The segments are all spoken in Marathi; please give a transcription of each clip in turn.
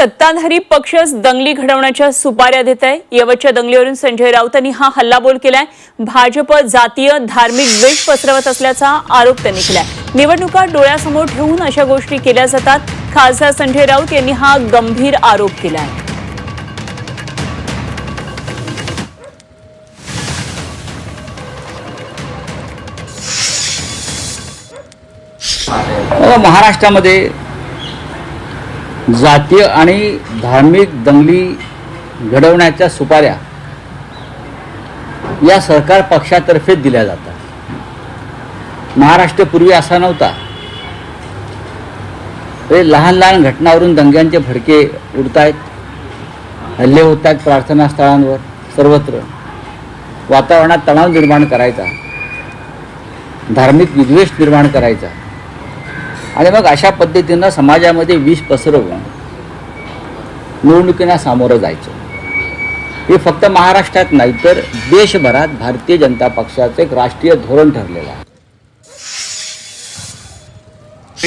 सत्ताधारी पक्षच दंगली घडवण्याच्या सुपाऱ्या देत आहे. यवतच्या दंगलीवरून संजय राऊतांनी हा हल्लाबोल केलाय. भाजप जातीय धार्मिक द्वेष पसरवत असल्याचा आरोप त्यांनी केलाय. निवडणुका डोळ्यासमोर ठेवून अशा गोष्टी केल्या जातात. खासदार संजय राऊत यांनी हा गंभीर आरोप केलाय. आहे महाराष्ट्रामध्ये जातीय आणि धार्मिक दंगली घडवण्याच्या सुपाऱ्या या सरकार पक्षातर्फे दिल्या जातात. महाराष्ट्र पूर्वी असा नव्हता. हे लहान लहान घटनावरून दंग्यांचे भडके उडतायत हल्ले होत आहेत प्रार्थनास्थळांवर सर्वत्र. वातावरणात तणाव निर्माण करायचा. धार्मिक विद्वेष निर्माण करायचा. आणि मग अशा पद्धतीनं समाजामध्ये विष पसरवून निवडणुकींना सामोरं जायचं. हे फक्त महाराष्ट्रात नाही तर देशभरात भारतीय जनता पक्षाचं एक राष्ट्रीय धोरण ठरलेलं आहे.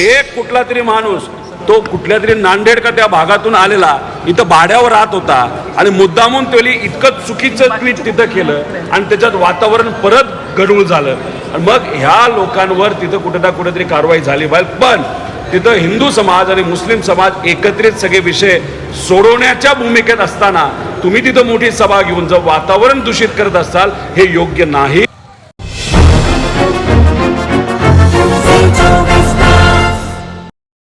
एक कुठला तरी माणूस तो कुठल्या तरी नांदेड का त्या भागातून आलेला इथं भाड्यावर राहत होता आणि मुद्दामून त्याने इतकं चुकीचं ट्विट तिथं केलं आणि त्याच्यात वातावरण परत गडूळ झालं. आणि मग ह्या लोकांवर तिथं कुठे ना कुठेतरी कारवाई झाली. पाहिजे पण तिथं हिंदू समाज आणि मुस्लिम समाज एकत्रित सगळे विषय सोडवण्याच्या भूमिकेत असताना तुम्ही तिथं मोठी सभा घेऊन जर वातावरण दूषित करत असाल हे योग्य नाही.